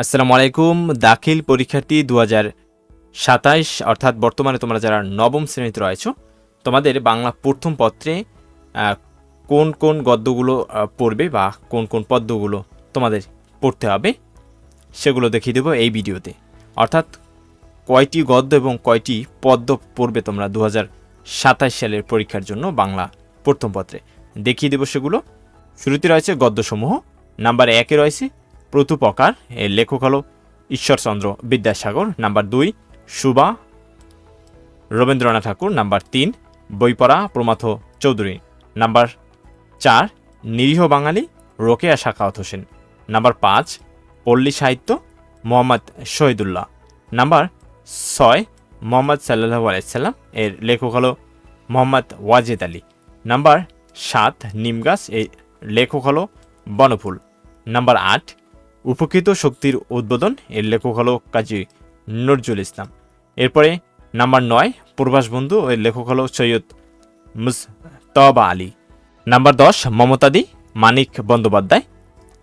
আসসালামু আলাইকুম। দাখিল পরীক্ষার্থী দু হাজার সাতাইশ, অর্থাৎ বর্তমানে তোমরা যারা নবম শ্রেণীতে রয়েছো, তোমাদের বাংলা প্রথম পত্রে কোন কোন গদ্যগুলো পড়বে বা কোন কোন পদ্যগুলো তোমাদের পড়তে হবে, সেগুলো দেখিয়ে দেবো এই ভিডিওতে। অর্থাৎ কয়টি গদ্য এবং কয়টি পদ্য পড়বে তোমরা দু সালের পরীক্ষার জন্য বাংলা প্রথম পত্রে? দেখিয়ে দেবো সেগুলো। শুরুতে রয়েছে গদ্যসমূহ। নাম্বার একে রয়েছে। প্রতুপকার, এর লেখক হলো ঈশ্বরচন্দ্র বিদ্যাসাগর, নাম্বার দুই, সুবা, রবীন্দ্রনাথ ঠাকুর, নাম্বার তিন, বইপড়া, প্রমাথ চৌধুরী। নাম্বার চার, নিরীহ বাঙালি, রোকেয়া শাখাওয়াত হোসেন। নাম্বার পাঁচ, পল্লী সাহিত্য, মোহাম্মদ শহীদুল্লাহ। নাম্বার ছয়, মোহাম্মদ সাল্লাহ আলাইসাল্লাম এর লেখক হলো মোহাম্মদ ওয়াজেদ আলী। নাম্বার সাত নিমগাছ এর লেখক হলো বনফুল। নাম্বার আট উপকৃত শক্তির উদ্বোধন এর লেখক হলো কাজী নজরুল ইসলাম। এরপরে নাম্বার নয়, প্রবাস বন্ধু এর লেখক হলো সৈয়দ মুস্তবা আলী। নাম্বার দশ, মমতাদি মানিক বন্দ্যোপাধ্যায়।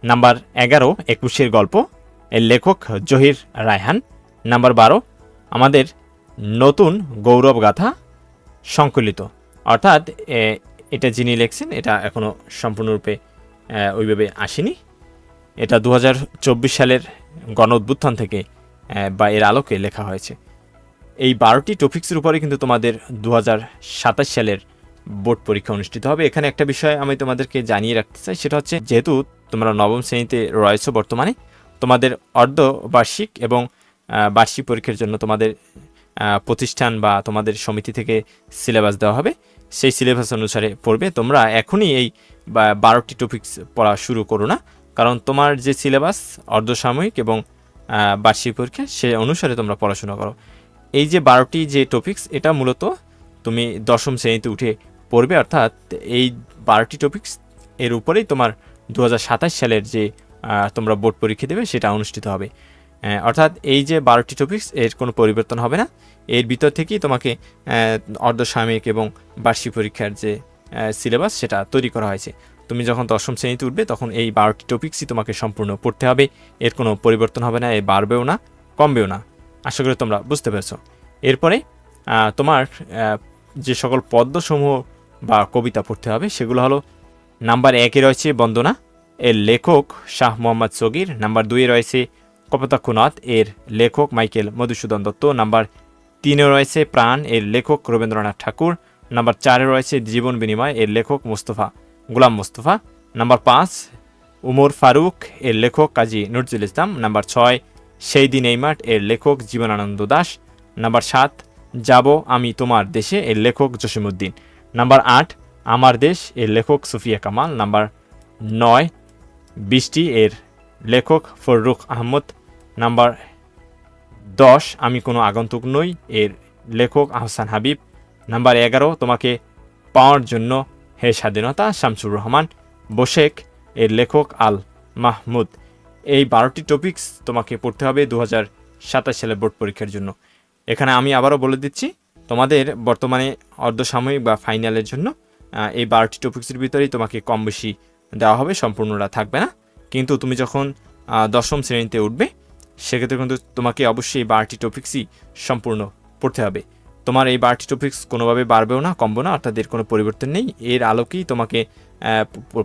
নাম্বার এগারো, একুশের গল্প এর লেখক জহির রায়হান। নাম্বার বারো, আমাদের নতুন গৌরব গাথা সংকলিত। অর্থাৎ এটা যিনি লেখছেন, এটা এখনও সম্পূর্ণরূপে ওইভাবে আসেনি। এটা দু হাজার চব্বিশ সালের গণ থেকে বা এর আলোকে লেখা হয়েছে। এই বারোটি টপিক্সের উপরে কিন্তু তোমাদের দু হাজার সাতাশ সালের বোর্ড পরীক্ষা অনুষ্ঠিত হবে। এখানে একটা বিষয় আমি তোমাদেরকে জানিয়ে রাখতে চাই, সেটা হচ্ছে যেহেতু তোমরা নবম শ্রেণীতে রয়েছো বর্তমানে, তোমাদের অর্ধবার্ষিক এবং বার্ষিক পরীক্ষার জন্য তোমাদের প্রতিষ্ঠান বা তোমাদের সমিতি থেকে সিলেবাস দেওয়া হবে। সেই সিলেবাস অনুসারে পড়বে। তোমরা এখনই এই বারোটি টপিক্স পড়া শুরু করো না। কারণ তোমার যে সিলেবাস, অর্ধসাময়িক এবং বার্ষিক পরীক্ষা, সে অনুসারে তোমরা পড়াশোনা করো। এই যে বারোটি যে টপিক্স এটা মূলত তুমি দশম শ্রেণীতে উঠে পড়বে, অর্থাৎ এই বারোটি টপিক্স এর উপরেই তোমার দু হাজার সাতাশ সালের যে তোমরা বোর্ড পরীক্ষা দেবে, সেটা অনুষ্ঠিত হবে। অর্থাৎ এই যে বারোটি টপিক্স এর কোনো পরিবর্তন হবে না। এর ভিতর থেকেই তোমাকে অর্ধসাময়িক এবং বার্ষিক পরীক্ষার যে সিলেবাস, সেটা তৈরি করা হয়েছে। তুমি যখন দশম শ্রেণীতে উঠবে, তখন এই বারোটি টপিক্সই তোমাকে সম্পূর্ণ পড়তে হবে। এর কোনো পরিবর্তন হবে না, এ বাড়বেও না, কমবেও না। আশা করি তোমরা বুঝতে পেরেছ। এরপরে তোমার যে সকল পদ্মসমূহ বা কবিতা পড়তে হবে, সেগুলো হলো নাম্বার একে রয়েছে বন্দনা, এর লেখক শাহ মোহাম্মদ সগির, নাম্বার দুইয়ে রয়েছে কপোতাক্ষনাথ এর লেখক মাইকেল মধুসূদন দত্ত, নাম্বার তিনে রয়েছে প্রাণ, এর লেখক রবীন্দ্রনাথ ঠাকুর, নাম্বার চারে রয়েছে জীবন বিনিময়, এর লেখক মোস্তফা গোলাম মোস্তফা নাম্বার পাঁচ উমর ফারুক এর লেখক কাজী নজরুল ইসলাম নাম্বার ছয় সেই দিন এই মাঠ এর লেখক জীবনানন্দ দাস নাম্বার সাত, যাব আমি তোমার দেশে, এর লেখক জসিমুদ্দিন নাম্বার আট, আমার দেশ, এর লেখক সুফিয়া কামাল নাম্বার নয়, বৃষ্টি, এর লেখক ফররুখ আহমদ নাম্বার দশ, আমি কোনো আগন্তুক নই, এর লেখক আহসান হাবিব নাম্বার এগারো, তোমাকে পাওয়ার জন্য হে স্বাধীনতা শামসুর রহমান, বোশেক এর লেখক আল মাহমুদ। এই বারোটি টপিকস তোমাকে পড়তে হবে দু হাজার সাতাশ সালের বোর্ড পরীক্ষার জন্য। এখানে আমি আবারও বলে দিচ্ছি, তোমাদের বর্তমানে অর্ধসাময়িক বা ফাইনালের জন্য এই বারোটি টপিক্সের ভিতরেই তোমাকে কম বেশি দেওয়া হবে সম্পূর্ণটা থাকবে না। কিন্তু তুমি যখন দশম শ্রেণীতে উঠবে, সেক্ষেত্রে কিন্তু তোমাকে অবশ্যই এই বারোটি টপিক্সই সম্পূর্ণ পড়তে হবে। তোমার এই বারোটি টপিক্স কোনোভাবে বাড়বেও না কমবো না, অর্থাৎ এর কোনো পরিবর্তন নেই। এর আলোকেই তোমাকে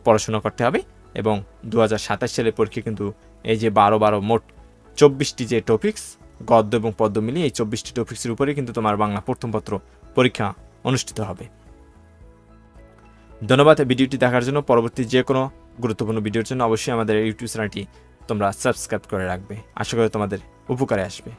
পড়াশোনা করতে হবে এবং দু হাজার সাতাশ সালের পরীক্ষা কিন্তু এই যে বারো বারো মোট চব্বিশটি যে টপিক্স গদ্য এবং পদ্য মিলিয়ে এই চব্বিশটি টপিক্সের উপরে কিন্তু তোমার বাংলা প্রথম পত্র পরীক্ষা অনুষ্ঠিত হবে। ধন্যবাদ ভিডিওটি দেখার জন্য। পরবর্তী যে কোনো গুরুত্বপূর্ণ ভিডিওর জন্য অবশ্যই আমাদের ইউটিউব চ্যানেলটি তোমরা সাবস্ক্রাইব করে রাখবে। আশা করি তোমাদের উপকারে আসবে।